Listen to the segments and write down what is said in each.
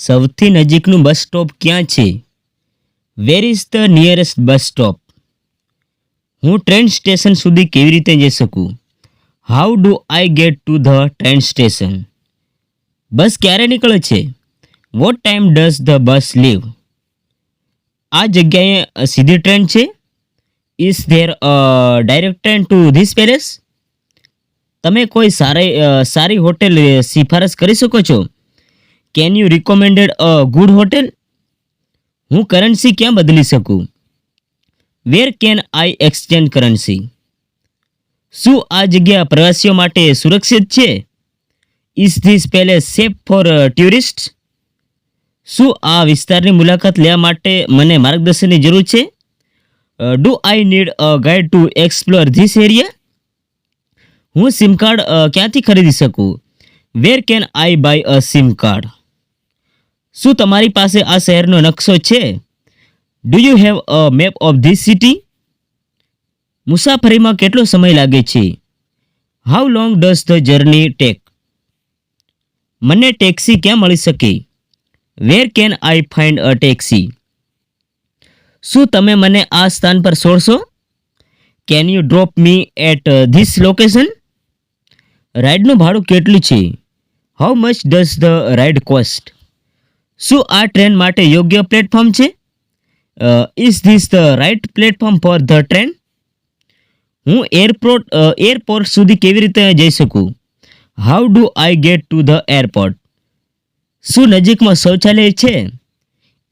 સૌથી નજીકનું બસ સ્ટોપ ક્યાં છે? Where is the nearest bus stop હું ટ્રેન સ્ટેશન સુધી કેવી રીતે જઈ શકું? How do I get to the train station bus ક્યારે નીકળે છે? What time does the bus leave આ જગ્યાએ સીધી ટ્રેન છે? Is there a direct train to this place તમે કોઈ સારી સારી હોટેલ સિફારસ કરી શકો છો? Can you recommended a good hotel હું કરન્સી ક્યાં બદલી શકું? Where can I exchange currency શું આ જગ્યા પ્રવાસીઓ માટે સુરક્ષિત છે? Is this place safe for tourist શું આ વિસ્તારની મુલાકાત લેવા માટે મને માર્ગદર્શનની જરૂર છે? Do I need a guide to explore this area હું સિમ કાર્ડ ક્યાંથી ખરીદી શકું? Where can I buy a SIM card શું તમારી પાસે આ શહેરનો નકશો છે? Do you have a map of this city મુસાફરીમાં કેટલો સમય લાગે છે? How long does the journey take મને ટેક્સી ક્યાં મળી શકે? Where can I find a taxi શું તમે મને આ સ્થાન પર છોડશો? Can you drop me at this location રાઇડનું ભાડું કેટલું છે? How much does the ride cost શું આ ટ્રેન માટે યોગ્ય પ્લેટફોર્મ છે? Is this the right platform for the train હું એરપોર્ટ એરપોર્ટ સુધી કેવી રીતે જઈ શકું? How do I get to the airport શું નજીકમાં શૌચાલય છે?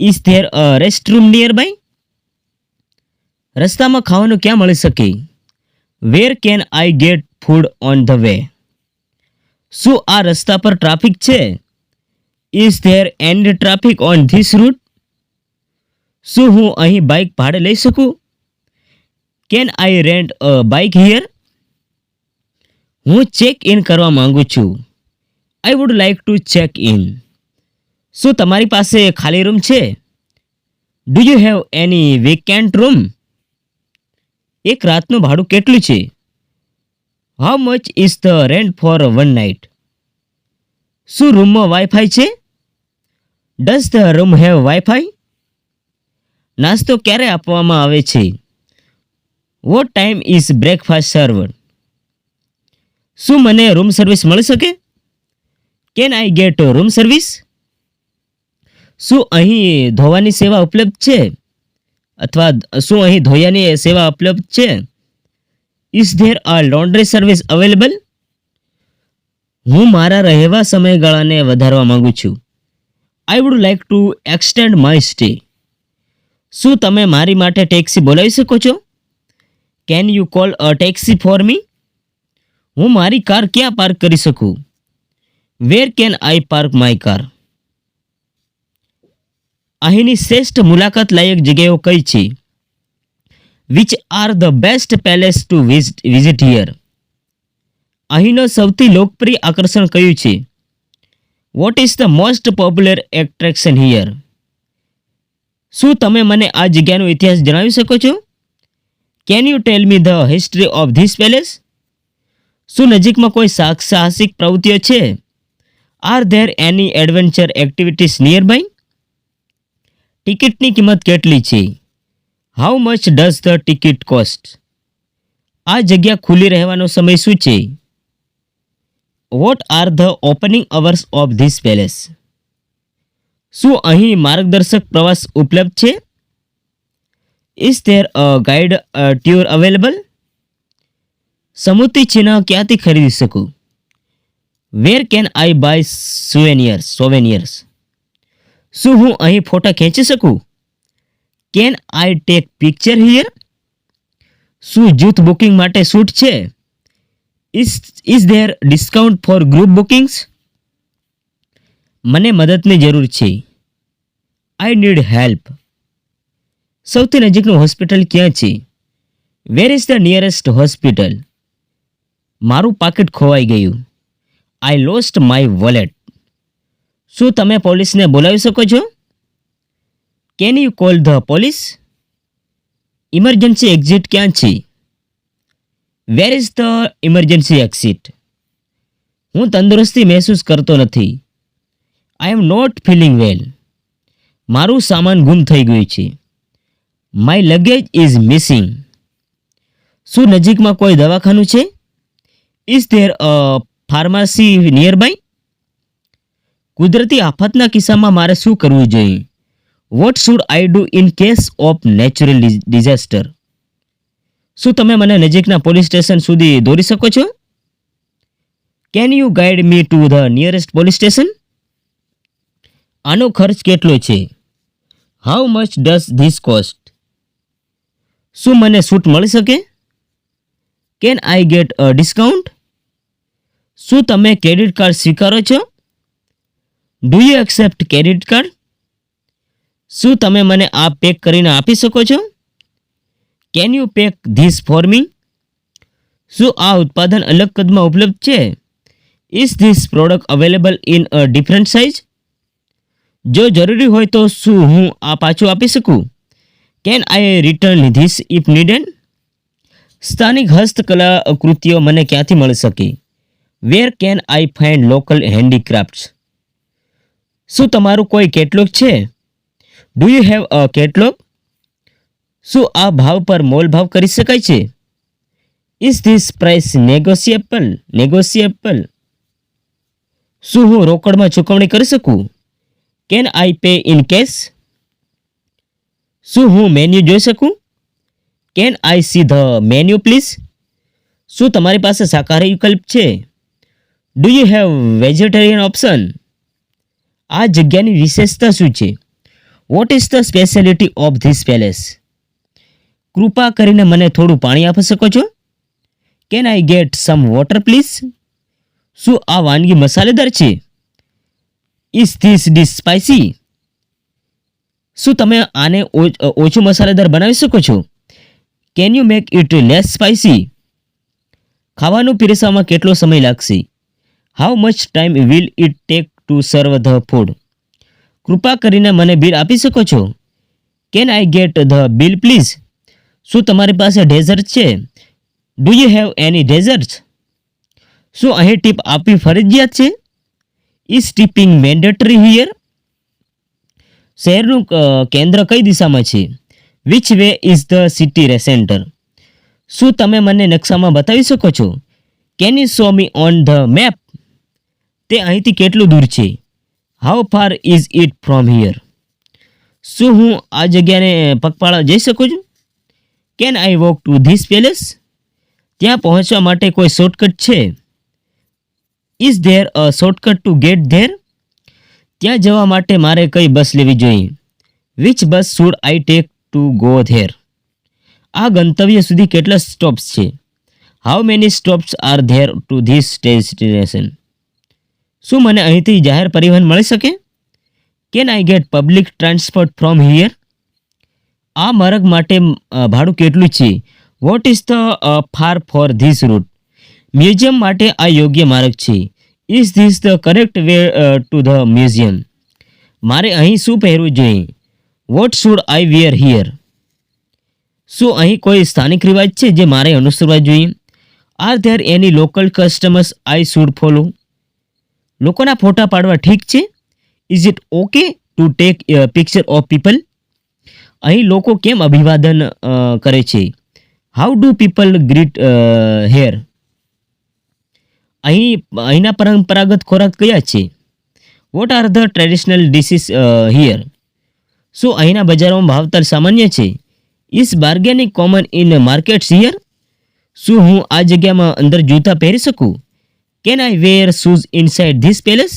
Is there a restroom nearby રસ્તામાં ખાવાનું ક્યાં મળી શકે? Where can I get food on the way શું આ રસ્તા પર ટ્રાફિક છે? Is there and traffic on this route શું હું અહીં બાઇક ભાડે લઈ શકું? Can I rent a bike here હું ચેક ઇન કરવા માંગુ છું. I would like to check in શું તમારી પાસે ખાલી રૂમ છે? Do you have any vacant room એક રાતનું ભાડું કેટલું છે? How much is the rent for one night શું રૂમમાં વાઈફાઈ છે? Does the room have wifi નાસ્તો ક્યારે આપવામાં આવે છે? What time is breakfast served શું મને રૂમ સર્વિસ મળી શકે? Can I get room service શું અહીં ધોવાની સેવા ઉપલબ્ધ છે? અથવા શું અહીં ધોયાની સેવા ઉપલબ્ધ છે? Is there a laundry service available હું મારા રહેવા સમયગાળાને વધારવા માગું છું. I would like to extend my stay શું તમે મારી માટે ટેક્સી બોલાવી શકો છો? Can you call a taxi for me હું મારી કાર ક્યાં પાર્ક કરી શકું? Where can I park my car અહીંની શ્રેષ્ઠ મુલાકાત લાયક જગ્યાઓ કઈ છે? Which are the best place to visit here અહીંનો સૌથી લોકપ્રિય આકર્ષણ કયું છે? What is the most popular attraction here શું તમે મને આ જગ્યાનો ઇતિહાસ જણાવી શકો છો? Can you tell me the history of this place શું નજીકમાં કોઈ સાહસ- સાહસિક પ્રવૃત્તિઓ છે? Are there any adventure activities nearby ટિકિટની કિંમત કેટલી છે? How much does the ticket cost આ જગ્યા ખુલ્લી રહેવાનો સમય શું છે? What are the opening hours of this place શું અહીં માર્ગદર્શક પ્રવાસ ઉપલબ્ધ છે? Is there a guide tour available સમૃદ્ધિ ચિહ્ન ક્યાંથી ખરીદી શકું? વેર કેન આઈ બાય સુવેનિયર્સ સોવેનિયર્સ શું હું અહીં ફોટા ખેંચી શકું? Can I take picture here શું જૂથ બુકિંગ માટે છૂટ છે? Is is there discount for group bookings મને મદદની જરૂર છે. આઈ નીડ હેલ્પ સૌથી નજીકનું હોસ્પિટલ ક્યાં છે? Where is the nearest hospital મારું પાકીટ ખોવાઈ ગયું. આઈ લોસ્ટ માય વોલેટ શું તમે પોલીસને બોલાવી શકો છો? Can you call the police emergency exit ક્યાં છે? Where is the emergency exit હું તંદુરસ્તી મહેસૂસ કરતો નથી. આઈ એમ નોટ ફિલિંગ વેલ મારું સામાન ગુમ થઈ ગયું છે. માય લગેજ ઇઝ મિસિંગ શું નજીકમાં કોઈ દવાખાનું છે? Is there a pharmacy nearby કુદરતી આફતના કિસ્સામાં મારે શું કરવું જોઈએ? What should I do in case of natural disaster શું તમે મને નજીકના પોલીસ સ્ટેશન સુધી દોરી શકો છો? Can you guide me to the nearest police station આનો ખર્ચ કેટલો છે? How much does this cost શું મને છૂટ મળી શકે? Can I get a discount શું તમે ક્રેડિટ કાર્ડ સ્વીકારો છો? Do you accept credit card શું તમે મને આ પેક કરીને આપી શકો છો? Can you pack this for me શું આ ઉત્પાદન અલગ કદમાં ઉપલબ્ધ છે? Is this product available in a different size જો જરૂરી હોય તો શું હું આ પાછું આપી શકું? Can I return this if needed સ્થાનિક હસ્તકલા કૃતિઓ મને ક્યાંથી મળી શકે? Where can I find local handicrafts શું તમારું કોઈ કેટલોગ છે? Do you have a catalogue શું આ ભાવ પર મોલ ભાવ કરી શકાય છે? Is this price negotiable negotiable શું હું રોકડમાં ચૂકવણી કરી શકું? Can I pay in cash શું હું મેન્યુ જોઈ શકું? Can I see the menu please શું તમારી પાસે શાકાહારી વિકલ્પ છે? Do you have vegetarian option આ જગ્યાની વિશેષતા શું છે? What is the speciality of this place કૃપા કરીને મને થોડું પાણી આપી શકો છો? Can I get some water please શું આ વાનગી મસાલેદાર છે? ઇઝ ધીસ ડીશ સ્પાઇસી શું તમે આને ઓછું મસાલેદાર બનાવી શકો છો? Can you make it less spicy ખાવાનું પીરસવામાં કેટલો સમય લાગશે? How much time will it take to serve the food કૃપા કરીને મને બિલ આપી શકો છો? Can I get the bill please શું તમારી પાસે ડેઝર્ટ છે? Do you have any dessert શું અહીં ટીપ આપવી ફરજિયાત છે? ઇઝ ટીપિંગ મેન્ડેટરી હિયર શહેરનું કેન્દ્ર કઈ દિશામાં છે? Which way is the city centre શું તમે મને નકશામાં બતાવી શકો છો? Can you show me on the map તે અહીંથી કેટલું દૂર છે? How far is it from here શું હું આ જગ્યાને પગપાળા જઈ શકું છું? Can I walk to this place? ત્યાં પહોંચવા માટે કોઈ શોર્ટકટ છે? Is there a shortcut to get there? ત્યાં જવા માટે મારે કઈ બસ લેવી જોઈએ? Which bus should I take to go there? આ ગંતવ્ય સુધી કેટલા સ્ટોપ્સ છે? How many stops are there to this destination? શું મને અહીંથી જાહેર પરિવહન મળી શકે? Can I get public transport from here? આ માર્ગ માટે ભાડું કેટલું છે? What is the fare for this route museum માટે આ યોગ્ય માર્ગ છે. Is this the correct way to the museum મારે અહીં શું પહેરવું જોઈએ? What should I wear here શું અહીં કોઈ સ્થાનિક રિવાજ છે જે મારે અનુસરવા જોઈએ? Are there any local customers I should follow લોકોના ફોટા પાડવા ઠીક છે? Is it okay to take picture of people અહીં લોકો કેમ અભિવાદન કરે છે? How do people greet here અહીં, અહીંના પરંપરાગત ખોરાક કયા છે? What are the traditional dishes here શું અહીંના બજારોમાં ભાવતાલ સામાન્ય છે? Is bargaining common in markets here શું હું આ જગ્યામાં અંદર જૂતા પહેરી શકું? Can I wear shoes inside this palace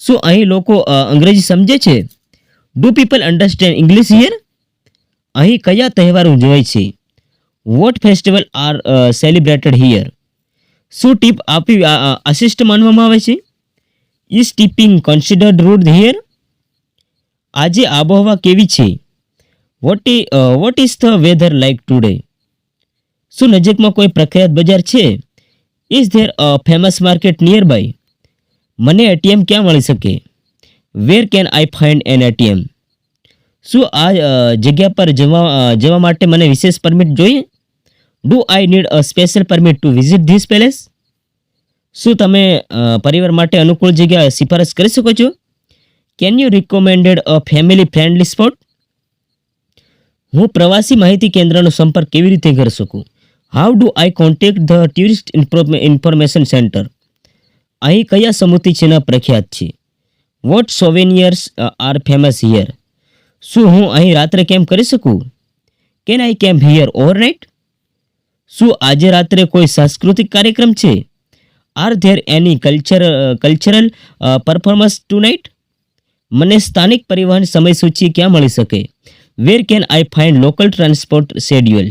શું અહીં લોકો અંગ્રેજી સમજે છે? Do people understand English here અહીં કયા તહેવાર ઉજવાય છે? What festival are celebrated here શું ટીપ આપી આશિષ્ટ માનવામાં આવે છે? Is tipping considered rude here આજે આબોહવા કેવી છે? What what is the weather like today શું નજીકમાં કોઈ પ્રખ્યાત બજાર છે? Is there a famous market nearby મને એટીએમ ક્યાં મળી શકે? Where can I find an ATM શું આ જગ્યા પર જવા જવા માટે મને વિશેષ પરમિટ જોઈએ do I need a special permit to visit this place શું તમે પરિવાર માટે અનુકૂળ જગ્યા સિફારસ કરી શકો છો can you recommended a family friendly spot હું પ્રવાસી માહિતી કેન્દ્રનો સંપર્ક કેવી રીતે કરી શકું? How do I contact the tourist information centre અહીં કયા સમૃદ્ધિ ચિહ્ન પ્રખ્યાત છે? What souvenirs are famous here શું હું અહીં રાત્રે કેમ્પ કરી શકું? Can I camp here overnight શું આજે રાત્રે કોઈ સાંસ્કૃતિક કાર્યક્રમ છે? Are there any culture cultural performance tonight મને સ્થાનિક પરિવહન સમયસૂચિ ક્યાં મળી શકે? Where can I find local transport schedule